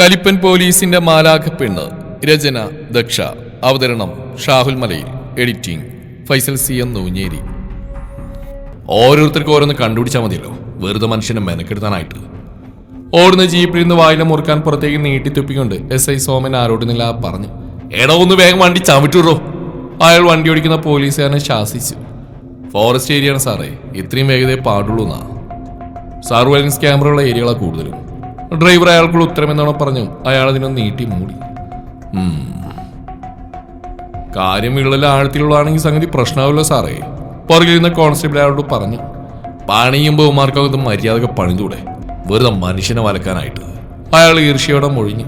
കലിപ്പൻ പോലീസിന്റെ മാലാഖ പെണ്ണ് രചന ദക്ഷ. അവതരണം Shahul Malayil. Editing Faisal C M Noonjeri. ഓരോരുത്തർക്കും ഓരോന്ന് കണ്ടുപിടിച്ചാൽ മതിയല്ലോ. വെറുതെ മനുഷ്യനെ മെനക്കെടുത്താനായിട്ട്. ഓടുന്ന ജീപ്പിൽ നിന്ന് വായില മുറുക്കാൻ പുറത്തേക്ക് നീട്ടിത്തുപ്പിക്കൊണ്ട് എസ് ഐ സോമൻ ആരോടുന്നില്ല പറഞ്ഞു എടോ ഒന്ന് വേഗം വണ്ടി ചവിട്ടുറോ അയാൾ വണ്ടി ഓടിക്കുന്ന പോലീസുകാരനെ ശാസിച്ചു. ഫോറസ്റ്റ് ഏരിയയാണ് സാറേ. ഇത്രയും വേഗതയെ പാടുള്ളൂ എന്നാ സർവൈലൻസ് ക്യാമറയുള്ള ഏരിയകളാണ് കൂടുതലും. ഡ്രൈവർ അയാൾക്കുള്ള ഉത്തരം എന്നാണ് പറഞ്ഞു? അയാൾ അതിനൊന്ന് നീട്ടി മൂടി. കാര്യം വിള്ളൽ ആഴത്തിലുള്ളതാണെങ്കിൽ സംഗതി പ്രശ്നമാവില്ല സാറേ. പുറകിലിരുന്ന കോൺസ്റ്റബിൾ അയാളോട് പറഞ്ഞു പണിയുമ്പോൾ ഉമാർക്കൊക്കെ മര്യാദയ്ക്ക് പണിതൂടെ? വെറുതെ മനുഷ്യനെ വലക്കാനായിട്ട്. അയാൾ ഈർഷ്യയോടെ മൊഴിഞ്ഞു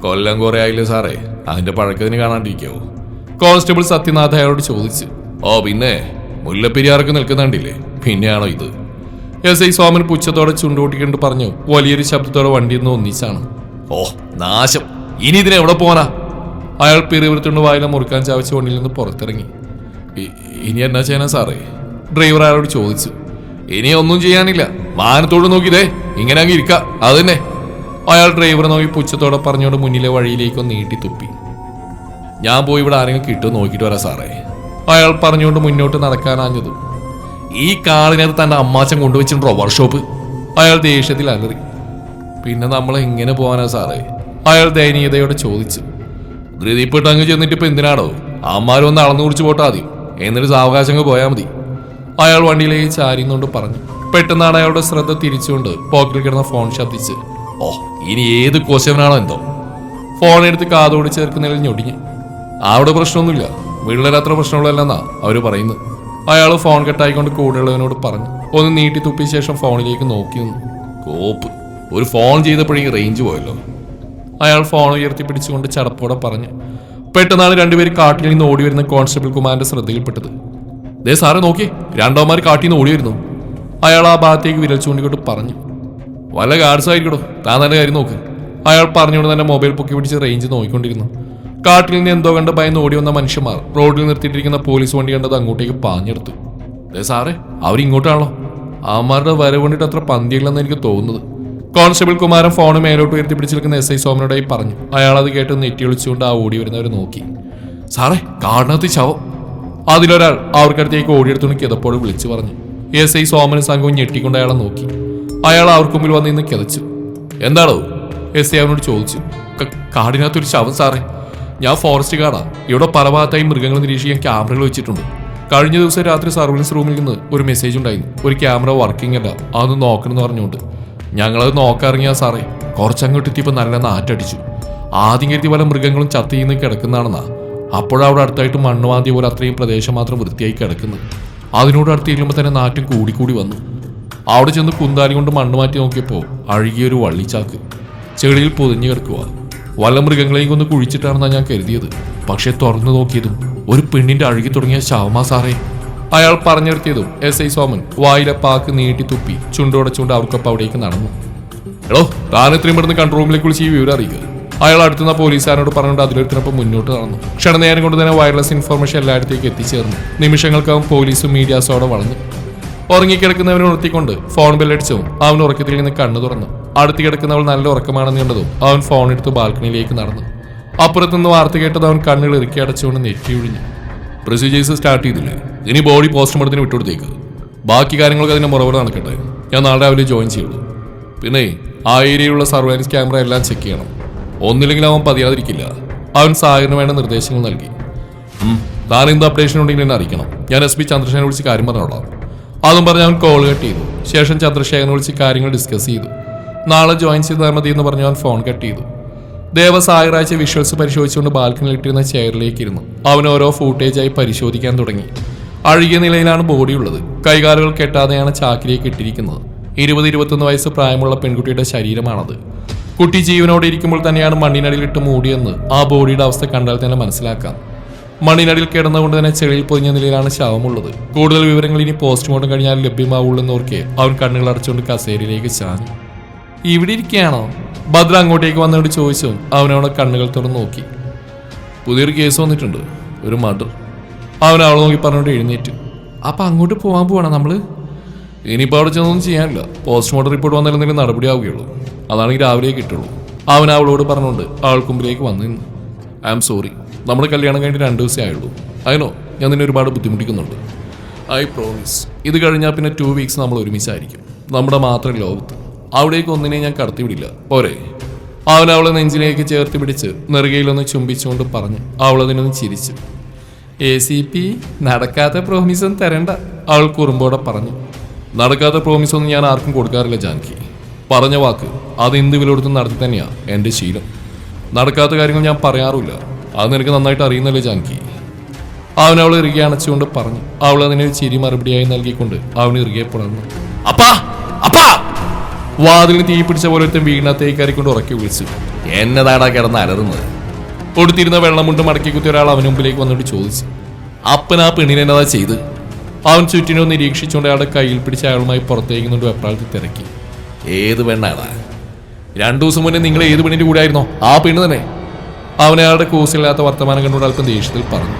കൊല്ലം കുറെ ആയില്ലേ സാറേ? അതിന്റെ പഴക്കത്തിന് കാണാണ്ടിരിക്കാവോ. കോൺസ്റ്റബിൾ സത്യനാഥ് അയാളോട് ചോദിച്ചു ഓ പിന്നെ മുല്ലപ്പെരിയാർക്ക് നിൽക്കുന്നുണ്ടില്ലേ? പിന്നെയാണോ ഇത്? എസ് ഐ സോമൻ പുച്ഛത്തോടെ ചുണ്ടോട്ടിക്കൊണ്ട് പറഞ്ഞു വലിയൊരു ശബ്ദത്തോടെ വണ്ടിയിൽ നിന്ന് ഒന്നിച്ചാണ്. ഓ നാശം. ഇനി ഇതിനെ എവിടെ പോകാനാ അയാൾ പിറിവിർത്തുകൊണ്ട് വായില മുറുക്കാൻ ചാവിച്ച് വണ്ടിയിൽ നിന്ന് പുറത്തിറങ്ങി. ഇനി എന്നാ ചെയ്യാനാ സാറേ? ഡ്രൈവർ അയാളോട് ചോദിച്ചു. ഇനി ഒന്നും ചെയ്യാനില്ല. മാനത്തോട് നോക്കിയതേ ഇങ്ങനെ അങ്ങ് ഇരിക്ക. അത് തന്നെ. അയാൾ ഡ്രൈവർ നോക്കി പുച്ഛത്തോടെ പറഞ്ഞുകൊണ്ട് മുന്നിലെ വഴിയിലേക്കൊന്ന് നീട്ടി തുപ്പി ഞാൻ പോയി ഇവിടെ ആരെങ്കിലും കിട്ടും നോക്കിയിട്ട് വരാം സാറേ. അയാൾ പറഞ്ഞുകൊണ്ട് മുന്നോട്ട് നടക്കാനാഞ്ഞതും. ഈ കാറിനകത്ത് തന്റെ അമ്മാച്ചൻ കൊണ്ടുവച്ചിട്ടുണ്ടോ വർക്ക്ഷോപ്പ് അയാൾ ദേഷ്യത്തിൽ അലറി. പിന്നെ നമ്മൾ എങ്ങനെ പോകാനാ സാറേ? അയാൾ ദയനീയതയോടെ ചോദിച്ചു. ധൃതിപ്പെട്ട് അങ്ങ് ചെന്നിട്ട് ഇപ്പൊ എന്തിനാണോ? അമ്മാരും ഒന്ന് അളന്നു കുറിച്ച് പോട്ടാ മതി. എന്നിട്ട് സാവകാശങ്ങൾ പോയാൽ മതി. അയാൾ വണ്ടിയിലേക്ക് ചാരിന്നുകൊണ്ട് പറഞ്ഞു. പെട്ടെന്നാണ് അയാളുടെ ശ്രദ്ധ തിരിച്ചുകൊണ്ട് പോക്കറ്റിൽ കിടന്ന ഫോൺ ശബ്ദിച്ച്. ഓ ഇനി ഏത് കോശവനാണോ എന്തോ? ഫോൺ എടുത്ത് കാതോട് ചേർക്കുന്നതിൽ ഞൊടിഞ്ഞ്. അവിടെ പ്രശ്നമൊന്നുമില്ല. വീട്ടിലത്ര പ്രശ്നമുള്ളതല്ലെന്നാ അവർ പറയുന്നത്. അയാൾ ഫോൺ കെട്ടായിക്കൊണ്ട് കൂടെയുള്ളവനോട് പറഞ്ഞു. ഒന്ന് നീട്ടി തുപ്പിയ ശേഷം ഫോണിലേക്ക് നോക്കി നിന്നു. കോപ്പ് ഒരു ഫോൺ ചെയ്തപ്പോഴേക്കും റേഞ്ച് പോയല്ലോ. അയാൾ ഫോൺ ഉയർത്തി പിടിച്ചുകൊണ്ട് ചടപ്പോടെ പറഞ്ഞു. പെട്ടെന്നാണ് രണ്ടുപേർ കാട്ടിൽ നിന്ന് ഓടി വരുന്ന കോൺസ്റ്റബിൾ കുമാറിന്റെ ശ്രദ്ധയിൽപ്പെട്ടത്. ദേ സാറ് നോക്കി രണ്ടോമാർ കാട്ടിൽ നിന്ന് ഓടി വരുന്നു. അയാൾ ആ ഭാഗത്തേക്ക് വിരൽ ചൂണ്ടിക്കൊണ്ട് പറഞ്ഞു. വല്ല ഗാർഡ്സ് ആയിരിക്കടോ താൻ തന്നെ കാര്യം നോക്ക്. അയാൾ പറഞ്ഞുകൊണ്ട് തന്നെ മൊബൈൽ പൊക്കി പിടിച്ച് റേഞ്ച് നോക്കിക്കൊണ്ടിരുന്നു. കാട്ടിൽ നിന്ന് എന്തോ കണ്ട് ഭയന്ന് ഓടി വന്ന മനുഷ്യന്മാർ റോഡിൽ നിർത്തിയിട്ടിരിക്കുന്ന പോലീസ് വണ്ടി കണ്ടത് അങ്ങോട്ടേക്ക് പാഞ്ഞെടുത്തു. അതെ സാറേ അവരിങ്ങോട്ടാണല്ലോ അവന്മാരുടെ വരവ് കൊണ്ടിട്ട് അത്ര പന്തിയില്ലെന്ന് എനിക്ക് തോന്നുന്നത്. കോൺസ്റ്റബിൾ കുമാരൻ ഫോൺ മേലോട്ട് ഉയർത്തി പിടിച്ചിരിക്കുന്ന എസ് ഐ സോമനോടായി പറഞ്ഞു. അയാൾ അത് കേട്ട് നെറ്റി വിളിച്ചുകൊണ്ട് ആ ഓടി വരുന്നവരെ നോക്കി. സാറേ കാടിനകത്ത് ശവം. അതിലൊരാൾ അവർക്കടുത്തേക്ക് ഓടിയെടുത്തുകൊണ്ട് കിതപ്പോട് വിളിച്ചു പറഞ്ഞു. എസ് ഐ സോമനും സംഘവും ഞെട്ടിക്കൊണ്ട് അയാളെ നോക്കി. അയാൾ അവർക്ക് മുമ്പിൽ വന്ന് ഇന്ന് കിതച്ചു. എന്താണോ? എസ് ഐ അവനോട് ചോദിച്ചു. "ക- കാടിനകത്തൊരു ശവം സാറേ. ഞാൻ ഫോറസ്റ്റ് ഗാർഡാ ഇവിടെ പല ഭാഗത്തായി മൃഗങ്ങൾ നിരീക്ഷിക്കാൻ ക്യാമറകൾ വെച്ചിട്ടുണ്ട്. കഴിഞ്ഞ ദിവസം രാത്രി സർവീസ് റൂമിൽ നിന്ന് ഒരു മെസ്സേജ് ഉണ്ടായിരുന്നു. ഒരു ക്യാമറ വർക്കിംഗ് അല്ല. അതൊന്ന് നോക്കണമെന്ന് പറഞ്ഞുകൊണ്ട്. ഞങ്ങളത് നോക്കാറിങ്ങിയാ സാറേ. കുറച്ചങ്ങോട്ട് എത്തിയപ്പോൾ നല്ല നാറ്റടിച്ചു. ആദ്യം കരുതി പല മൃഗങ്ങളും ചത്തിന്ന് കിടക്കുന്നതാണെന്നാ. അപ്പോഴവിടെ അടുത്തായിട്ട് മണ്ണ് മാന്തിയ പോലെ അത്രയും പ്രദേശം മാത്രം വൃത്തിയായി കിടക്കുന്നു അതിനോട് അടുത്ത് തന്നെ നാറ്റും കൂടിക്കൂടി വന്നു. അവിടെ ചെന്ന് കുന്താലി കൊണ്ട് മണ്ണ് മാറ്റി നോക്കിയപ്പോൾ അഴുകിയൊരു വള്ളിച്ചാക്ക്. ചെളിയിൽ പൊതിഞ്ഞു കിടക്കുക വല്ല മൃഗങ്ങളെയും കൊന്ന് കുഴിച്ചിട്ടാണെന്നാണ് ഞാൻ കരുതിയത്. പക്ഷെ തുറന്നു നോക്കിയതും ഒരു പെണ്ണിന്റെ അഴുകി തുടങ്ങിയ ശവമാ സാറേ. അയാൾ പറഞ്ഞെടുത്തിയതും എസ് ഐ സോമൻ വായിലെ പാക്ക് നീട്ടി തുപ്പി ചുണ്ടോടച്ചുകൊണ്ട് അവർക്കൊപ്പം അവിടേക്ക് നടന്നു. എടോ താൻ ഇത്രയും പെട്ടെന്ന് കൺട്രോൾ റൂമിലേക്ക് വിളിച്ച് ഈ വിവരം അറിയിക്കുക. അയാൾ അടുത്തുനിന്ന് പോലീസുകാരോട് പറഞ്ഞുകൊണ്ട് അതിലൊരുത്തിനൊപ്പം മുന്നോട്ട് നടന്നു. ക്ഷണനേരം കൊണ്ട് തന്നെ വയർലെസ് ഇൻഫർമേഷൻ എല്ലായിടത്തേക്ക് എത്തിച്ചേർന്നു. നിമിഷങ്ങൾക്കകം പോലീസും മീഡിയാസോടെ വളഞ്ഞു ഉറങ്ങിക്കിടക്കുന്നവനെ ഉണർത്തിക്കൊണ്ട് ഫോൺ ബെല്ലടിച്ചതും അവൻ ഉറക്കത്തിൽ നിന്ന് കണ്ണു തുറന്നു. അടുത്ത് കിടക്കുന്നവൾ നല്ല ഉറക്കമാണെന്ന് കണ്ടതും അവൻ ഫോൺ എടുത്ത് ബാൽക്കണിയിലേക്ക് നടന്നു. അപ്പുറത്തുനിന്ന് വാർത്ത കേട്ടത് അവൻ കണ്ണുകൾ ഇറുക്കി അടച്ചുകൊണ്ട് നെറ്റി ഒഴിഞ്ഞു. പ്രൊസീജിയേഴ്സ് സ്റ്റാർട്ട് ചെയ്തില്ലേ? ഇനി ബോഡി പോസ്റ്റ്മോർട്ടത്തിന് വിട്ടുകൊടുത്തേക്ക്. ബാക്കി കാര്യങ്ങളൊക്കെ അതിന് മുറവിടെ നടക്കട്ടെ. ഞാൻ നാളെ രാവിലെ ജോയിൻ ചെയ്യുള്ളൂ. പിന്നെ ആ ഏരിയയിലുള്ള സർവൈലൻസ് ക്യാമറ എല്ലാം ചെക്ക് ചെയ്യണം. ഒന്നില്ലെങ്കിൽ അവൻ പതിയാതിരിക്കില്ല. അവൻ സാഗറിന് വേണ്ട നിർദ്ദേശങ്ങൾ നൽകി. താൻ എന്ത് അപ്ഡേഷൻ ഉണ്ടെങ്കിൽ എന്നെ അറിയിക്കണം. ഞാൻ എസ് പി ചന്ദ്രശേഖരനെ വിളിച്ച് കാര്യം പറഞ്ഞോളാം. അതും പറഞ്ഞ് അവൻ കോൾ കട്ട് ചെയ്തു. ശേഷം ചന്ദ്രശേഖരനെ വിളിച്ച് കാര്യങ്ങൾ ഡിസ്കസ് ചെയ്തു. നാളെ ജോയിൻ ചെയ്താൽ മതി എന്ന് പറഞ്ഞ് അവൻ ഫോൺ കട്ട് ചെയ്തു. ദേവ സായറാഴ്ച വിഷ്വൽസ് പരിശോധിച്ചുകൊണ്ട് ബാൽക്കണിൽ ഇട്ടിരുന്ന ചെയറിലേക്ക് ഇരുന്നു അവൻ ഓരോ ഫൂട്ടേജായി പരിശോധിക്കാൻ തുടങ്ങി. അഴുകിയ നിലയിലാണ് ബോഡി ഉള്ളത്. കൈകാലുകൾ കെട്ടാതെയാണ് ചാക്കിലേക്ക് ഇട്ടിരിക്കുന്നത്. ഇരുപത് ഇരുപത്തൊന്ന് വയസ്സ് പ്രായമുള്ള പെൺകുട്ടിയുടെ ശരീരമാണത്. കുട്ടി ജീവനോടെ ഇരിക്കുമ്പോൾ തന്നെയാണ് മണ്ണിനടിയിൽ ഇട്ട് മൂടിയെന്ന് ആ ബോഡിയുടെ അവസ്ഥ കണ്ടാൽ തന്നെ മനസ്സിലാക്കാം. മണ്ണിനടിയിൽ കിടന്നുകൊണ്ട് തന്നെ ചെളിയിൽ പൊതിഞ്ഞ നിലയിലാണ് ശവമുള്ളത്. കൂടുതൽ വിവരങ്ങൾ ഇനി പോസ്റ്റ്മോർട്ടം കഴിഞ്ഞാൽ ലഭ്യമാവുള്ളൂ എന്നോർക്കെ അവൻ കണ്ണുകൾ അടച്ചുകൊണ്ട് കസേരയിലേക്ക് ചാഞ്ഞു. ഇവിടെ ഇരിക്കുകയാണോ? ഭദ്ര അങ്ങോട്ടേക്ക് വന്നോട് ചോദിച്ചു. അവനവളെ കണ്ണുകൾ തുറന്ന് നോക്കി. പുതിയൊരു കേസ് വന്നിട്ടുണ്ട്. ഒരു മർഡർ അവൻ അവളെ നോക്കി പറഞ്ഞോണ്ട് എഴുന്നേറ്റ്. അപ്പൊ അങ്ങോട്ട് പോകാൻ പോവാണോ നമ്മൾ? ഇനിയിപ്പോൾ അവിടെ ചെന്നൊന്നും ചെയ്യാനില്ല. പോസ്റ്റ്മോർട്ടം റിപ്പോർട്ട് വന്നിരുന്നെങ്കിൽ നടപടിയാവുകയുള്ളൂ അതാണെങ്കിൽ രാവിലെ കിട്ടുള്ളൂ. അവൻ അവളോട് പറഞ്ഞുകൊണ്ട് മുമ്പിലേക്ക് വന്നു നിന്ന്. ഐ ആം സോറി നമ്മുടെ കല്യാണം കഴിഞ്ഞ് രണ്ട് ദിവസമേ ആയുള്ളൂ. അതിനോ ഞാൻ നിന്നെ ഒരുപാട് ബുദ്ധിമുട്ടിക്കുന്നുണ്ട്. ഐ പ്രോമിസ് ഇത് കഴിഞ്ഞാൽ പിന്നെ ടു വീക്സ് നമ്മൾ ഒരുമിച്ചായിരിക്കും. നമ്മുടെ മാത്രം ലോകത്ത്. അവിടേക്ക് ഒന്നിനെ ഞാൻ കടത്തിവിടില്ല. പോരെ. അവൻ അവളെ നെഞ്ചിലേക്ക് ചേർത്ത് പിടിച്ച് നെറുകയിലൊന്ന് ചുംബിച്ചുകൊണ്ട് പറഞ്ഞു അവളതിനൊന്ന് ചിരിച്ചു. എ സി പി നടക്കാത്ത പ്രോമിസൊന്നും തരണ്ട അവൾ കുറുമ്പോടെ പറഞ്ഞു. നടക്കാത്ത പ്രോമിസൊന്നും ഞാൻ ആർക്കും കൊടുക്കാറില്ല ജാൻകി. പറഞ്ഞ വാക്ക് അത് എന്ത് വില കൊടുത്തും നടത്തി തന്നെയാണ് എന്റെ ശീലം. നടക്കാത്ത കാര്യങ്ങൾ ഞാൻ പറയാറില്ല അത് നിനക്ക് നന്നായിട്ട് അറിയുന്നല്ലേ ജാൻകി? അവൻ അവൾ ഇറുകെ അണച്ചുകൊണ്ട് പറഞ്ഞു. അവൾ അതിനൊരു ചിരി മറുപടിയായി നൽകിക്കൊണ്ട് അവൻ ഇറുകെ പുണർന്നു അപ്പാ അപ്പാ! വാതിലിന് തീ പിടിച്ച പോലെ ഒരുത്തൻ വീണത്തേക്ക് കയറിക്കൊണ്ട് ഉറക്കി വിളിച്ചു. എന്നതാടാ കിടന്ന് അലറുന്നത്? കൊടുത്തിരുന്ന വെള്ളം കൊണ്ട് മടക്കി കുത്തിയ ഒരാൾ അവന് മുമ്പിലേക്ക് വന്നിട്ട് ചോദിച്ചു. അപ്പൻ ആ പെണ്ണിനെ എന്നതാ ചെയ്ത്? അവൻ ചുറ്റിനോ നിരീക്ഷിച്ചുകൊണ്ട് അയാളുടെ കയ്യിൽ പിടിച്ച അയാളുമായി പുറത്തേക്ക് കൊണ്ട് വെപ്രാളത്തിൽ തിരക്കി. ഏത് പെണ്ണാടാ? രണ്ടു ദിവസം മുന്നേ നിങ്ങൾ ഏത് പെണ്ണിന്റെ കൂടെ ആയിരുന്നോ ആ പെണ്ണ് തന്നെ. അവൻ അയാളുടെ വർത്തമാനം കണ്ടുകൊണ്ട് അല്പം ദേഷ്യത്തിൽ പറഞ്ഞു.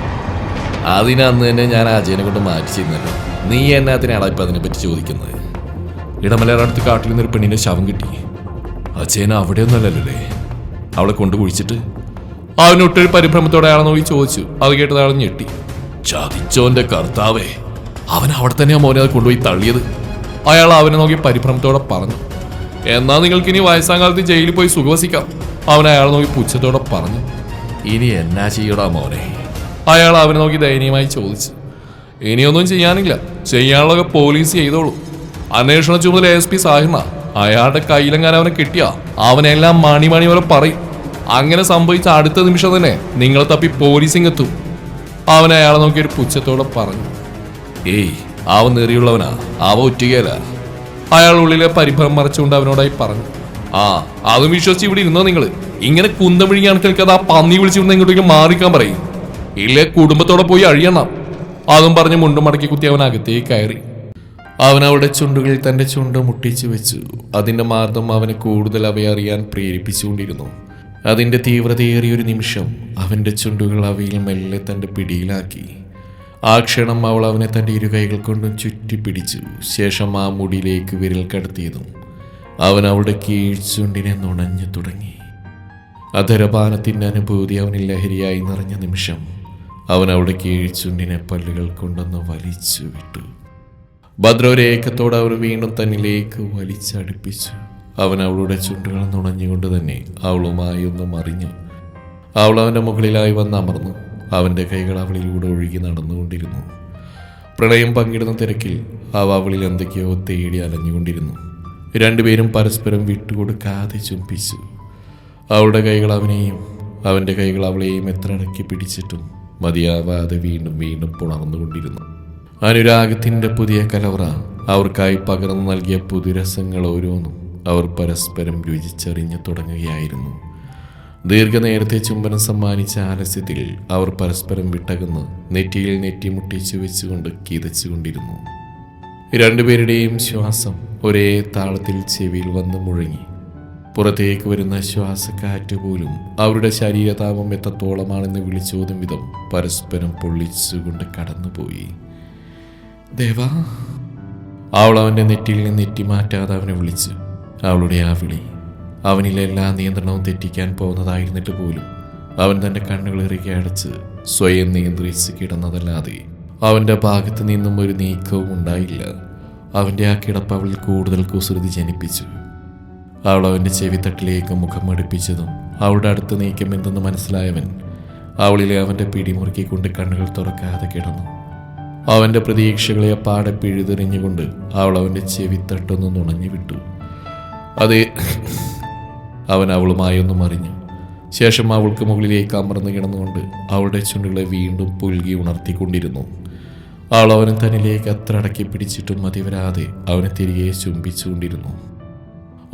അതിനന്ന് തന്നെ ഞാൻ അജയനെ കൊണ്ട് മാറ്റിച്ചിരുന്നല്ലോ. നീ എന്നെ അതിനാടാ ഇപ്പൊ അതിനെപ്പറ്റി ചോദിക്കുന്നത്? ഇടമലയുടെ അടുത്ത് കാട്ടിൽ നിന്നൊരു പെണ്ണിന്റെ ശവം കിട്ടി. അച്ഛന അവിടെയൊന്നുമല്ലല്ലേ? അവളെ കൊണ്ട് കുഴിച്ചിട്ട് അവനൊട്ടൊരു പരിഭ്രമത്തോടെ അയാളെ നോക്കി ചോദിച്ചു. അത് കേട്ടത് അയാൾ ഞെട്ടി. ചതിച്ചോന്റെ കർത്താവേ അവൻ അവിടെ തന്നെയാ മോനെ അത് കൊണ്ടുപോയി തള്ളിയത്? അയാൾ അവനെ നോക്കി പരിഭ്രമത്തോടെ പറഞ്ഞു. എന്നാ നിങ്ങൾക്ക് ഇനി വയസ്സാം കാലത്ത് ജയിലിൽ പോയി സുഖവസിക്കാം. അവൻ അയാളെ നോക്കി പുച്ഛത്തോടെ പറഞ്ഞു. ഇനി എന്നാ ചെയ്യടാ മോനെ? അയാൾ അവനെ നോക്കി ദയനീയമായി ചോദിച്ചു. ഇനിയൊന്നും ചെയ്യാനില്ല. ചെയ്യാനുള്ളതൊക്കെ പോലീസ് ചെയ്തോളൂ. അന്വേഷണ ചുമതല എസ് പി സാഹിർണ അയാളുടെ കയ്യിലെങ്ങാൻ അവനെ കിട്ടിയ? അവനെല്ലാം മണി മണി വരെ പറയും. അങ്ങനെ സംഭവിച്ച അടുത്ത നിമിഷം തന്നെ നിങ്ങളെ തപ്പി പോലീസിങ് അവൻ അയാളെ നോക്കി ഒരു പുച്ഛത്തോടെ പറഞ്ഞു. ഏയ് അവൻ നെറിയുള്ളവനാ. അവ ഒറ്റുകയല്ല അയാൾ ഉള്ളിലെ പരിഭ്രമം മറച്ചുകൊണ്ട് അവനോടായി പറഞ്ഞു. ആ അതും വിശ്വസിച്ച് ഇവിടെ ഇരുന്നോ നിങ്ങൾ ഇങ്ങനെ കുന്തം വിഴുങ്ങി കണക്കിൽക്കത് ആ പന്നി വിളിച്ചിരുന്ന ഇങ്ങോട്ടേക്ക് മാറിക്കാൻ പറയും. ഇല്ലേ കുടുംബത്തോടെ പോയി അഴിയണം. അതും പറഞ്ഞ് മുണ്ടും മടക്കി കുത്തി അവൻ അകത്തേക്ക് കയറി. അവൻ അവളുടെ ചുണ്ടുകൾ തന്റെ ചുണ്ട് മുട്ടിച്ചു വെച്ചു. അതിന്റെ മാർദ്ദം അവനെ കൂടുതൽ അവയെ അറിയാൻ പ്രേരിപ്പിച്ചുകൊണ്ടിരുന്നു. അതിന്റെ തീവ്രതയേറിയൊരു നിമിഷം അവന്റെ ചുണ്ടുകൾ അവയിൽ മെല്ലെ തന്റെ പിടിയിലാക്കി. ആ ക്ഷണം അവൾ അവനെ തന്റെ ഇരുകൈകൾ കൊണ്ടും ചുറ്റിപ്പിടിച്ചു. ശേഷം ആ മുടിയിലേക്ക് വിരൽ കടത്തിയതും അവൻ അവളുടെ കീഴ്ചുണ്ടിനെ നുണഞ്ഞു തുടങ്ങി. അധരപാനത്തിന്റെ അനുഭൂതി അവനിൽ ലഹരിയായി നിറഞ്ഞ നിമിഷം അവൻ അവളുടെ കീഴ്ചുണ്ടിനെ പല്ലുകൾ കൊണ്ടൊന്ന് വലിച്ചു വിട്ടു. ഭദ്രൊരേക്കത്തോടെ അവർ വീണ്ടും തന്നിലേക്ക് വലിച്ചടുപ്പിച്ചു. അവൻ അവളുടെ ചുണ്ടുകൾ നുണഞ്ഞുകൊണ്ട് തന്നെ അവളുമായി ഒന്ന് മറിഞ്ഞു. അവൾ അവന്റെ മുകളിലായി വന്ന് അമർന്നു. അവന്റെ കൈകൾ അവളിലൂടെ ഒഴുകി നടന്നുകൊണ്ടിരുന്നു. പ്രണയം പങ്കിടുന്ന തിരക്കിൽ അവ അവളിൽ എന്തൊക്കെയോ തേടി അലഞ്ഞുകൊണ്ടിരുന്നു. രണ്ടുപേരും പരസ്പരം വിട്ടുകൊടുക്കാതെ ചുംബിച്ചു. അവളുടെ കൈകൾ അവനെയും അവന്റെ കൈകൾ അവളെയും എത്ര അടക്കി പിടിച്ചിട്ടും മതിയാവാതെ വീണ്ടും വീണ്ടും പുണർന്നുകൊണ്ടിരുന്നു. അനുരാഗത്തിന്റെ പുതിയ കലവറ അവർക്കായി പകർന്നു നൽകിയ പുതുരസങ്ങൾ ഓരോന്നും അവർ പരസ്പരം രുചിച്ചറിഞ്ഞു തുടങ്ങുകയായിരുന്നു. ദീർഘനേരത്തെ ചുംബനം സമ്മാനിച്ച ആലസ്യത്തിൽ അവർ പരസ്പരം വിട്ടകന്ന് നെറ്റിയിൽ നെറ്റിമുട്ടിച്ചു വെച്ചുകൊണ്ട് കീതച്ചുകൊണ്ടിരുന്നു. രണ്ടുപേരുടെയും ശ്വാസം ഒരേ താളത്തിൽ ചെവിയിൽ വന്ന് മുഴങ്ങി. പുറത്തേക്ക് വരുന്ന ശ്വാസക്കാറ്റ് പോലും അവരുടെ ശരീരതാപം എത്രത്തോളമാണെന്ന് വിളിച്ചോതും വിധം പരസ്പരം പൊള്ളിച്ചുകൊണ്ട് കടന്നുപോയി. ദേവാ. അവൾ അവന്റെ നെറ്റിയിൽ നിന്ന് നെറ്റി മാറ്റാതെ അവനെ വിളിച്ചു അവളുടെ ആ വിളി അവനിലെ എല്ലാ നിയന്ത്രണവും തെറ്റിക്കാൻ പോകുന്നതായിരുന്നിട്ട് പോലും അവൻ തന്റെ കണ്ണുകൾ ഇറുകെ അടച്ച് സ്വയം നിയന്ത്രിച്ച് കിടന്നതല്ലാതെ അവന്റെ ഭാഗത്ത് നിന്നും ഒരു നീക്കവും ഉണ്ടായില്ല. അവന്റെ ആ കിടപ്പ് അവളിൽ കൂടുതൽ കുസൃതി ജനിപ്പിച്ചു. അവൾ അവന്റെ ചെവിത്തട്ടിലേക്ക് മുഖം അടുപ്പിച്ചതും അവളുടെ അടുത്ത് നീക്കം എന്തെന്ന് മനസ്സിലായവൻ അവളിലെ അവന്റെ പിടിമുറുക്കിക്കൊണ്ട് കണ്ണുകൾ തുറക്കാതെ കിടന്നു. അവന്റെ പ്രതീക്ഷകളെ പാടെ പിഴുതെറിഞ്ഞുകൊണ്ട് അവൾ അവന്റെ ചെവിത്തട്ടൊന്ന് നുണഞ്ഞു വിട്ടു. അതേ അവൻ അവളുമായി ഒന്ന് മറിഞ്ഞു. ശേഷം അവൾക്ക് മുകളിലേക്ക് അമർന്നു കിടന്നുകൊണ്ട് അവളുടെ ചുണ്ടുകളെ വീണ്ടും പുൽകി ഉണർത്തിക്കൊണ്ടിരുന്നു. അവൾ അവനെ തന്നിലേക്ക് അത്ര അടക്കി പിടിച്ചിട്ടും മതി വരാതെ അവനെ തിരികെ ചുംബിച്ചുകൊണ്ടിരുന്നു.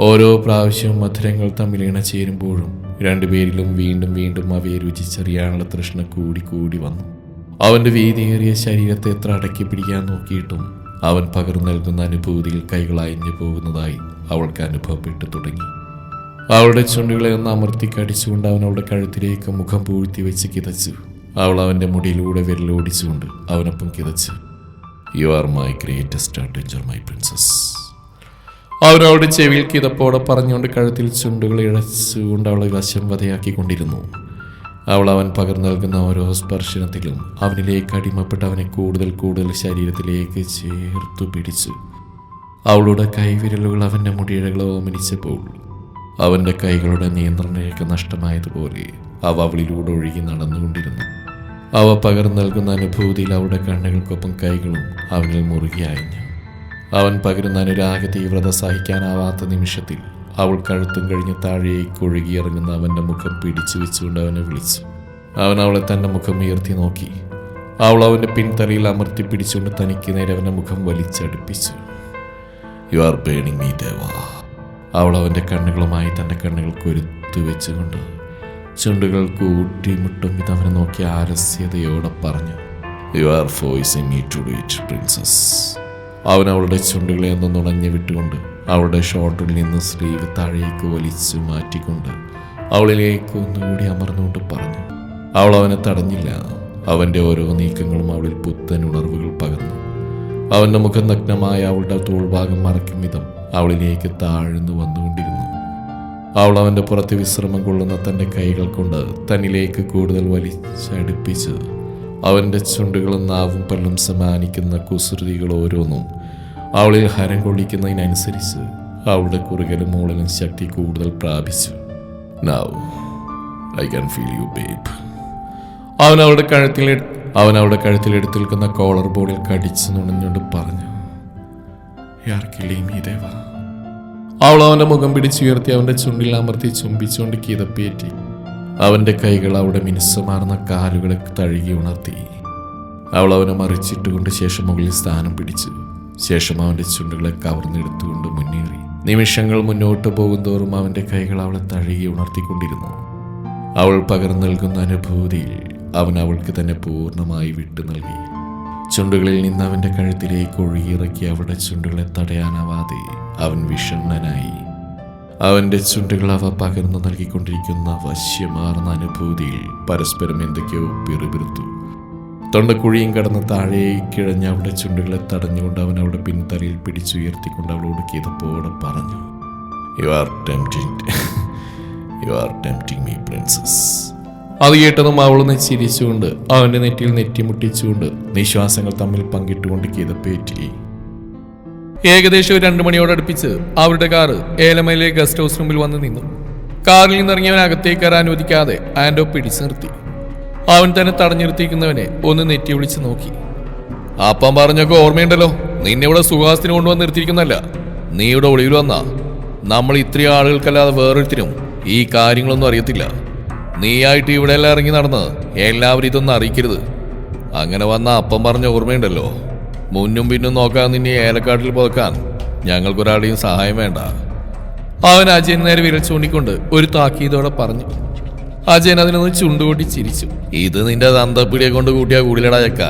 ഓരോ പ്രാവശ്യവും മധുരങ്ങൾ തമ്മിൽ ഇണചേരുമ്പോഴും രണ്ടുപേരിലും വീണ്ടും വീണ്ടും അവയെ രുചിച്ചറിയാനുള്ള തൃഷ്ണ കൂടി കൂടി വന്നു. അവന്റെ വീതിയേറിയ ശരീരത്തെ എത്ര അടക്കി പിടിക്കാൻ നോക്കിയിട്ടും അവൻ പകർന്നു നൽകുന്ന അനുഭൂതിയിൽ കൈകൾ അയഞ്ഞു പോകുന്നതായി അവൾക്ക് അനുഭവപ്പെട്ടു തുടങ്ങി. അവളുടെ ചുണ്ടുകളെ ഒന്ന് അമർത്തി കടിച്ചുകൊണ്ട് അവൻ അവളുടെ കഴുത്തിലേക്ക് മുഖം പൂഴ്ത്തി വെച്ച് കിതച്ചു. അവൾ അവന്റെ മുടിയിലൂടെ വിരലോടിച്ചുകൊണ്ട് അവനൊപ്പം കിതച്ചു. You are my greatest adventure my princess അവൻ അവളുടെ ചെവിയിൽ കിതപ്പോടെ പറഞ്ഞുകൊണ്ട് കഴുത്തിൽ ചുണ്ടുകൾ ഇഴച്ചുകൊണ്ട് അവളെ വശംവതയാക്കിക്കൊണ്ടിരുന്നു അവൾ അവൻ പകർന്നു നൽകുന്ന ഓരോ സ്പർശനത്തിലും അവനിലേക്ക് അടിമപ്പെട്ട് അവനെ കൂടുതൽ കൂടുതൽ ശരീരത്തിലേക്ക് ചേർത്തു പിടിച്ചു. അവളുടെ കൈവിരലുകൾ അവന്റെ മുടിയിഴകളെ ഓമനിച്ചപ്പോൾ അവന്റെ കൈകളുടെ നിയന്ത്രണരേഖ നഷ്ടമായതുപോലെ അവ അവളിലൂടെ ഒഴുകി നടന്നുകൊണ്ടിരുന്നു. അവ പകർന്നു നൽകുന്ന അനുഭൂതിയിൽ അവളുടെ കണ്ണുകൾക്കൊപ്പം കൈകളും അവനിൽ മുറുകിയായിഞ്ഞു അവൻ പകരുന്ന അനുരാഗ തീവ്രത സഹിക്കാനാവാത്ത നിമിഷത്തിൽ അവൾ കഴുത്തും കഴിഞ്ഞ് താഴേക്ക് ഒഴുകിയിറങ്ങുന്ന അവന്റെ മുഖം പിടിച്ചു വെച്ചുകൊണ്ട് അവനെ വിളിച്ചു. അവൻ അവളെ തന്റെ മുഖം ഉയർത്തി നോക്കി. അവൾ അവന്റെ പിൻതലയിൽ അമർത്തി പിടിച്ചുകൊണ്ട് തനിക്ക് നേരെ അവന്റെ മുഖം വലിച്ചടുപ്പിച്ചു. You are burning me Deva അവൾ അവന്റെ കണ്ണുകളുമായി തന്റെ കണ്ണുകൾ കൊരുത്തു വെച്ചുകൊണ്ട് ചുണ്ടുകൾ കൂട്ടിമുട്ടും ഇത് അവനെ നോക്കി ആരസ്യതയോടെ പറഞ്ഞു you are forcing me to do it princess അവൻ അവളുടെ ചുണ്ടുകളെ ഒന്ന് നുണഞ്ഞു വിട്ടുകൊണ്ട് അവളുടെ ഷോട്ടിൽ നിന്ന് സ്ലീവ് താഴേക്ക് വലിച്ചു മാറ്റിക്കൊണ്ട് അവളിലേക്ക് ഒന്നുകൂടി അമർന്നുകൊണ്ട് പറഞ്ഞു അവൾ അവനെ തടഞ്ഞില്ല. അവന്റെ ഓരോ നീക്കങ്ങളും അവളിൽ പുത്തൻ ഉണർവുകൾ പകർന്നു. അവന്റെ മുഖം നഗ്നമായ അവളുടെ തോൾഭാഗം മറയ്ക്കും വിധം അവളിലേക്ക് താഴ്ന്നു വന്നുകൊണ്ടിരുന്നു. അവൾ അവന്റെ പുറത്ത് വിശ്രമം കൊള്ളുന്ന തന്റെ കൈകൾ കൊണ്ട് തന്നിലേക്ക് കൂടുതൽ വലിച്ചടുപ്പിച്ച് അവന്റെ ചുണ്ടുകളും നാവും പല്ലും സമാനിക്കുന്ന കുസൃതികൾ ഓരോന്നും അവളിൽ ഹരം കൊള്ളിക്കുന്നതിനനുസരിച്ച് അവളുടെ കുറുകലും മൂളലും ശക്തി കൂടുതൽ പ്രാപിച്ചു. Now I can feel you babe അവൻ അവളുടെ കഴുത്തിൽ അവൻ അവളുടെ കഴുത്തിൽ എടുത്തു നിൽക്കുന്ന കോളർ ബോർഡിൽ കടിച്ചു നുണഞ്ഞുകൊണ്ട് പറഞ്ഞു "You are killing me, ദേവ." അവൾ അവന്റെ മുഖം പിടിച്ചുയർത്തി അവന്റെ ചുണ്ടിൽ അമർത്തി ചുംബിച്ചുകൊണ്ട് കിതപ്പേറ്റി. അവന്റെ കൈകൾ അവിടെ മിനുസമാർന്ന കാലുകളെ തഴുകി ഉണർത്തി. അവൾ അവനെ മറിച്ചിട്ടുകൊണ്ട് ശേഷം മുകളിൽ സ്ഥാനം പിടിച്ചു. ശേഷം അവന്റെ ചുണ്ടുകളെ കവർന്നെടുത്തുകൊണ്ട് മുന്നേറി. നിമിഷങ്ങൾ മുന്നോട്ട് പോകുന്തോറും അവന്റെ കൈകൾ അവളെ തഴുകി ഉണർത്തിക്കൊണ്ടിരുന്നു. അവൾ പകർന്നു നൽകുന്ന അനുഭൂതിയിൽ അവൻ അവൾക്ക് തന്നെ പൂർണമായി വിട്ടു നൽകി. ചുണ്ടുകളിൽ നിന്ന് അവന്റെ കഴുത്തിലേക്ക് ഒഴുകിയിറക്കി അവളുടെ ചുണ്ടുകളെ തടയാനാവാതെ അവൻ വിഷണ്ണനായി. അവന്റെ ചുണ്ടുകൾ അവ പകർന്നു നൽകിക്കൊണ്ടിരിക്കുന്ന വശ്യമാർന്ന അനുഭൂതിയിൽ പരസ്പരം എന്തൊക്കെയോ പിറുപിറുത്തു. തൊണ്ടക്കുഴിയും കടന്ന് താഴേക്കിഴഞ്ഞ അവളുടെ ചുണ്ടുകളെ തടഞ്ഞുകൊണ്ട് അവൻ അവളുടെ പിൻതലയിൽ പിടിച്ചുയർത്തിക്കൊണ്ട് അവളോട് കിതപ്പോടെ പറഞ്ഞു you are tempting you are tempting me princess അത് കേട്ടതും അവളൊന്ന് ചിരിച്ചുകൊണ്ട് അവന്റെ നെറ്റിയിൽ നെറ്റിമുട്ടിച്ചുകൊണ്ട് നിശ്വാസങ്ങൾ തമ്മിൽ പങ്കിട്ടുകൊണ്ട് കിതപ്പേറ്റി. ഏകദേശം രണ്ടു മണിയോടടുപ്പിച്ച് അവരുടെ കാറ് ഏലമയിലെ ഗസ്റ്റ് ഹൗസ് റൂമിൽ വന്ന് നിന്നു. കാറിൽ നിന്നിറങ്ങിയവൻ അകത്തേക്ക് കയറാൻ അനുവദിക്കാതെ ആൻഡോ പിടിച്ചു നിർത്തി. അവൻ തന്നെ തടഞ്ഞിരുത്തിയിരിക്കുന്നവനെ ഒന്ന് നെറ്റി വിളിച്ച് നോക്കി. അപ്പൻ പറഞ്ഞൊക്കെ ഓർമ്മയുണ്ടല്ലോ. നിന്നെ ഇവിടെ സുഹാസത്തിന് കൊണ്ടുവന്ന് നിർത്തിയിരിക്കുന്നല്ല നീ ഇവിടെ ഒളിവിൽ വന്നാ. നമ്മൾ ഇത്രയും ആളുകൾക്കല്ലാതെ വേറൊരുത്തിനും ഈ കാര്യങ്ങളൊന്നും അറിയത്തില്ല. നീയായിട്ട് ഇവിടെ എല്ലാം ഇറങ്ങി നടന്ന് എല്ലാവരും ഇതൊന്നും അറിയിക്കരുത്. അങ്ങനെ വന്ന അപ്പം പറഞ്ഞ ഓർമ്മയുണ്ടല്ലോ. മുന്നും പിന്നും നോക്കാൻ നിന്നെ ഏലക്കാട്ടിൽ പുതക്കാൻ ഞങ്ങൾക്കൊരാളുടെയും സഹായം വേണ്ട. അവൻ അജയൻ നേരെ വിരൽ ചൂണ്ടിക്കൊണ്ട് ഒരു താക്കീതോടെ പറഞ്ഞു. അജയൻ അതിനൊന്ന് ചുണ്ടുകൂട്ടി ചിരിച്ചു. ഇത് നിന്റെ തന്തപ്പിടിയെ കൊണ്ട് കൂട്ടിയാ കൂടിലടായക്ക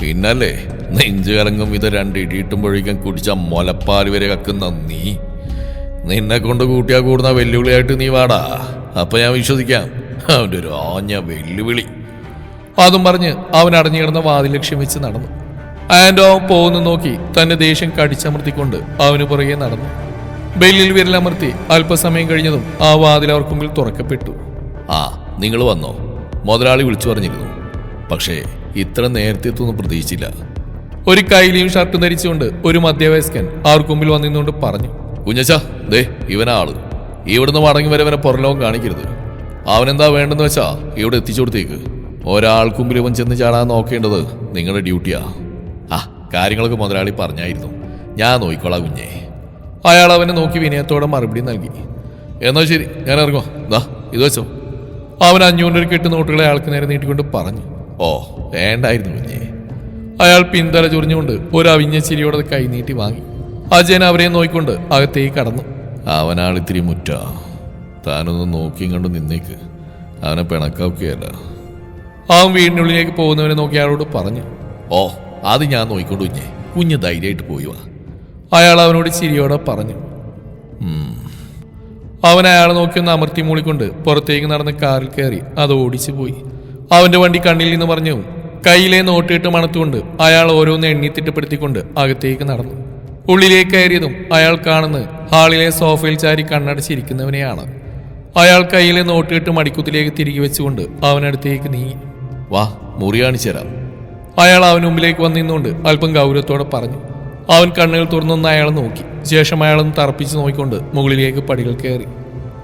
പിന്നല്ലേ നെഞ്ചു കലങ്ങും ഇത് രണ്ട് ഇടിയിട്ടുമ്പോഴേക്കും കുടിച്ച മുലപ്പാൽ വരെ കക്കുന്ന നീ. നിന്നെ കൊണ്ട് കൂട്ടിയാ കൂടുന്ന വെല്ലുവിളിയായിട്ട് നീ വാടാ. അപ്പൊ ഞാൻ വിശ്വസിക്കാം അവന്റെ ഒരു ആഞ്ഞ വെല്ലുവിളി. അതും പറഞ്ഞ് അവൻ അടഞ്ഞു കിടന്ന വാതിൽ ലക്ഷ്യം വെച്ച് നടന്നു. ആൻഡോ അവൻ പോകുന്നു നോക്കി തന്റെ ദേഷ്യം കടിച്ചമർത്തിക്കൊണ്ട് അവന് പുറകെ നടന്നു. ബെല്ലിൽ വിരലമർത്തി അല്പസമയം കഴിഞ്ഞതും ആ വാതിൽ അവർക്ക് മുമ്പിൽ തുറക്കപ്പെട്ടു. ആ നിങ്ങൾ വന്നോ. മുതലാളി വിളിച്ചു പറഞ്ഞിരുന്നു. പക്ഷേ ഇത്ര നേരത്തെ എത്തുമെന്ന് പ്രതീക്ഷിച്ചില്ല. ഒരു കൈലിയും ഷർട്ടും ധരിച്ചുകൊണ്ട് ഒരു മധ്യവയസ്കൻ അവർക്ക് മുമ്പിൽ വന്നിരുന്നുകൊണ്ട് പറഞ്ഞു. കുഞ്ഞച്ച ദേ ഇവനാൾ. ഇവിടുന്ന് മടങ്ങി വരെ ഇവനെ പുറലോകം കാണിക്കരുത്. അവനെന്താ വേണ്ടെന്ന് വെച്ചാ ഇവിടെ എത്തിച്ചു കൊടുത്തേക്ക്. ഒരാൾക്കുമ്പിൽ ഇവൻ ചെന്ന് ചാടാൻ നോക്കേണ്ടത് നിങ്ങളുടെ ഡ്യൂട്ടിയാ. ആ കാര്യങ്ങളൊക്കെ മുതലാളി പറഞ്ഞായിരുന്നു. ഞാൻ നോക്കിക്കോളാം കുഞ്ഞേ. അയാൾ അവനെ നോക്കി വിനയത്തോടെ മറുപടി നൽകി. എന്നാ ശരി ഞാൻ ഇറങ്ങോ ദാ ഇത് വെച്ചോ. അവൻ അഞ്ഞൂറിന്റെ കെട്ട് നോട്ടുകളെ അയാൾക്ക് നേരെ നീട്ടിക്കൊണ്ട് പറഞ്ഞു. ഓ വേണ്ടായിരുന്നു കുഞ്ഞേ. അയാൾ പിന്തല ചൊറിഞ്ഞുകൊണ്ട് ഒരു അവിഞ്ഞ ചിരിയോടെ കൈ നീട്ടി വാങ്ങി. അജയൻ അവരെ നോക്കിക്കൊണ്ട് അകത്തേക്ക് കടന്നു. അവനാൾ ഇത്തിരി മുറ്റ. താനൊന്ന് നോക്കിയും കണ്ട് നിന്നേക്ക്. അവനെ പിണക്കാക്കുകയല്ല ആ വീടിനുള്ളിലേക്ക് പോകുന്നവനെ നോക്കി അയാളോട് പറഞ്ഞു. ഓ അത് ഞാൻ നോക്കിക്കൊണ്ട് കുഞ്ഞേ. കുഞ്ഞ് ധൈര്യമായിട്ട് പോയി വാ. അയാൾ അവനോട് ചിരിയോടെ പറഞ്ഞു. "ഉം." അവൻ അയാളെ നോക്കി ഒന്ന് അമർത്തി മൂളിക്കൊണ്ട് പുറത്തേക്ക് നടന്ന് കാറിൽ കയറി അത് ഓടിച്ചു പോയി. അവന്റെ വണ്ടി കണ്ണിൽ നിന്ന് പറഞ്ഞു കയ്യിലെ നോട്ടിട്ട് മണത്തുകൊണ്ട് അയാൾ ഓരോന്ന് എണ്ണി തിട്ടപ്പെടുത്തിക്കൊണ്ട് അകത്തേക്ക് നടന്നു. ഉള്ളിലേക്ക് കയറിയതും അയാൾ കാണുന്നത് ഹാളിലെ സോഫയിൽ ചാരി കണ്ണടച്ചിരിക്കുന്നവനെയാണ്. അയാൾ കയ്യിലെ നോട്ടിട്ട് മടിക്കുത്തിലേക്ക് തിരികെ വെച്ചുകൊണ്ട് അവനടുത്തേക്ക് നീങ്ങി. വാ മുറി കാണിച്ചു തരാം അയാൾ അവൻ മുമ്പിലേക്ക് വന്നിരുന്നുകൊണ്ട് അല്പം ഗൗരവത്തോടെ പറഞ്ഞു. അവൻ കണ്ണുകൾ തുറന്നൊന്ന് അയാളെ നോക്കി. ശേഷം അയാളൊന്ന് തറപ്പിച്ച് നോക്കിക്കൊണ്ട് മുകളിലേക്ക് പടികൾ കയറി.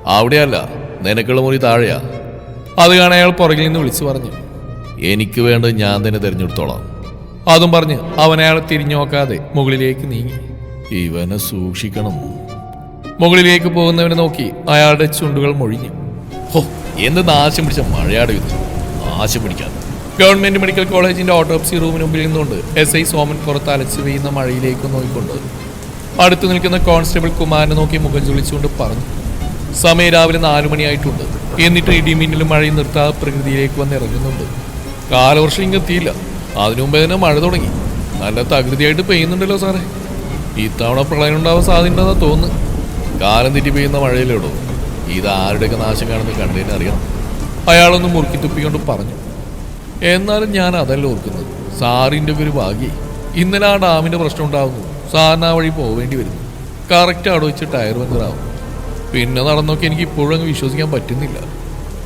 അവിടെയല്ല നിനക്കുള്ള മുറി താഴെയാ. അത് കാണാൻ അയാൾ പുറകിൽ നിന്ന് വിളിച്ചു പറഞ്ഞു. എനിക്ക് വേണ്ട ഞാൻ തന്നെ തിരഞ്ഞെടുത്തോളാം. അതും പറഞ്ഞ് അവൻ അയാളെ തിരിഞ്ഞു നോക്കാതെ മുകളിലേക്ക് നീങ്ങി. ഇവനെ സൂക്ഷിക്കണം. മുകളിലേക്ക് പോകുന്നവനെ നോക്കി അയാളുടെ ചുണ്ടുകൾ മൊഴിഞ്ഞു. ഹോ എന്ത് നാശം പിടിച്ച മഴയാട് ഇത്? നാശം പിടിക്കാൻ ഗവൺമെന്റ് മെഡിക്കൽ കോളേജിന്റെ ഓട്ടോപ്സി റൂമിന് മുമ്പിൽ നിന്നുകൊണ്ട് എസ് ഐ സോമൻ പുറത്ത് അലച്ചു പെയ്യുന്ന മഴയിലേക്ക് നോക്കിക്കൊണ്ട് അടുത്തു നിൽക്കുന്ന കോൺസ്റ്റബിൾ കുമാരനെ നോക്കി മുഖം ചുളിച്ചുകൊണ്ട് പറഞ്ഞു സമയം രാവിലെ നാലു മണിയായിട്ടുണ്ട്. എന്നിട്ട് ഇടിമിന്നലും മഴയും നിർത്താതെ പ്രകൃതിയിലേക്ക് വന്ന് ഇറങ്ങുന്നുണ്ട്. കാലവർഷം ഇങ്ങെത്തിയില്ല അതിനു മുമ്പേ തന്നെ മഴ തുടങ്ങി. നല്ല തകൃതിയായിട്ട് പെയ്യുന്നുണ്ടല്ലോ സാറേ. ഇത്തവണ പ്രളയം ഉണ്ടാവാൻ സാധ്യതയുണ്ടെന്നാ തോന്നുന്നു. കാലം തെറ്റി പെയ്യുന്ന മഴയിലോടോ ഇത് ആരുടെയൊക്കെ നാശം കാണുന്ന കണ്ടതിനറിയണം അയാളൊന്ന് മുറുക്കി തുപ്പിക്കൊണ്ട് പറഞ്ഞു എന്നാലും ഞാൻ അതല്ല ഓർക്കുന്നത്. സാറിന്റെ ഒരു ഭാഗ്യ ഇന്നലെ ആ ഡാമിന്റെ പ്രശ്നം ഉണ്ടാകുന്നു സാറിന് ആ വഴി പോവേണ്ടി വരുന്നു. കറക്റ്റ് അവിടെ വെച്ച് ടയർ പഞ്ചറാവും പിന്നെ നടന്നൊക്കെ എനിക്ക് ഇപ്പോഴും അങ്ങ് വിശ്വസിക്കാൻ പറ്റുന്നില്ല.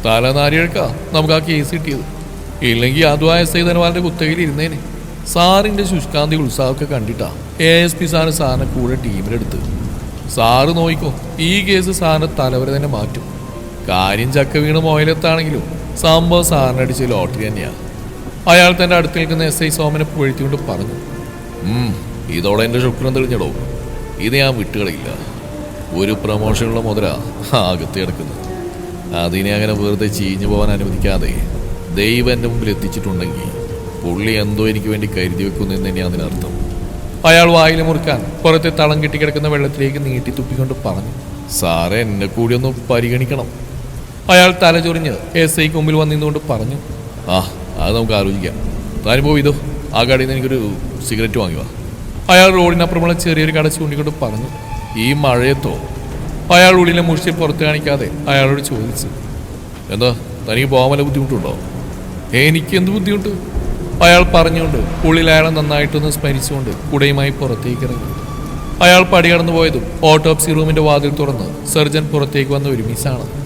തലനാരിഴക്ക നമുക്ക് ആ കേസ് കിട്ടിയത്. ഇല്ലെങ്കിൽ ഐ ധനവാന്റെ കുത്തകയിൽ ഇരുന്നേനെ. സാറിന്റെ ശുഷ്കാന്തി ഉത്സാഹമൊക്കെ കണ്ടിട്ടാ എ എസ് പി സാറിന് സാറിനെ കൂടെ ടീമിലെടുത്ത് സാറ് നോയിക്കോ ഈ കേസ് സാറിന്റെ തലവരെ തന്നെ മാറ്റും. കാര്യം ചക്ക വീണ് മോയിലത്താണെങ്കിലും സംഭവം സാറിന് അടിച്ച ലോട്ടറി തന്നെയാണ് അയാൾ തന്റെ അടുത്ത് നിൽക്കുന്ന എസ് ഐ സോമനെ പുഴത്തിക്കൊണ്ട് പറഞ്ഞു "ഉം, ഇതോടെ എന്റെ ശുക്രം തെളിഞ്ഞടോ. ഇത് ഞാൻ വിട്ടുകളയില്ല. ഒരു പ്രമോഷനുള്ള മുതല അകത്ത് കിടക്കുന്നത് അതിനെ അങ്ങനെ വെറുതെ ചീഞ്ഞു പോകാൻ അനുവദിക്കാതെ ദൈവം എന്റെ മുമ്പിൽ എത്തിച്ചിട്ടുണ്ടെങ്കിൽ പുള്ളി എന്തോ എനിക്ക് വേണ്ടി കരുതി വെക്കുന്നു എന്ന് തന്നെയാണ് അതിനർത്ഥം അയാൾ വായിൽ മുറുക്കാൻ പുറത്തെ തളം കെട്ടിക്കിടക്കുന്ന വെള്ളത്തിലേക്ക് നീട്ടി തുപ്പിക്കൊണ്ട് പറഞ്ഞു സാറേ എന്നെ കൂടി ഒന്ന് പരിഗണിക്കണം. അയാൾ തലചൊറിഞ്ഞ് എസ് ഐക്ക് മുമ്പിൽ വന്നിരുന്നുകൊണ്ട് പറഞ്ഞു. ആ അത് നമുക്ക് ആലോചിക്കാം. താനിപ്പോ ഇതോ. ആ കടയിൽ നിന്ന് എനിക്കൊരു സിഗരറ്റ് വാങ്ങി വാ. അയാൾ റോഡിനപ്പുറമുള്ള ചെറിയൊരു കട ചൂണ്ടിക്കൊണ്ട് പറഞ്ഞു. ഈ മഴയത്തോ? അയാൾ ഉള്ളിലെ മുഷ്ടി പുറത്ത് കാണിക്കാതെ അയാളോട് ചോദിച്ചു. എന്താ തനിക്ക് പോകാൻ വല്ല ബുദ്ധിമുട്ടുണ്ടോ? എനിക്ക് എന്ത് ബുദ്ധിമുട്ട്? അയാൾ പറഞ്ഞുകൊണ്ട് ഉള്ളിൽ അയാളെ നന്നായിട്ടൊന്ന് സ്മരിച്ചുകൊണ്ട് കുടയുമായി പുറത്തേക്ക് ഇറങ്ങി. അയാൾ പടി കടന്നു പോയതും ഓട്ടോപ്സി റൂമിന്റെ വാതിൽ തുറന്ന് സർജൻ പുറത്തേക്ക് വന്ന ഒരു മിസ്സാണ്.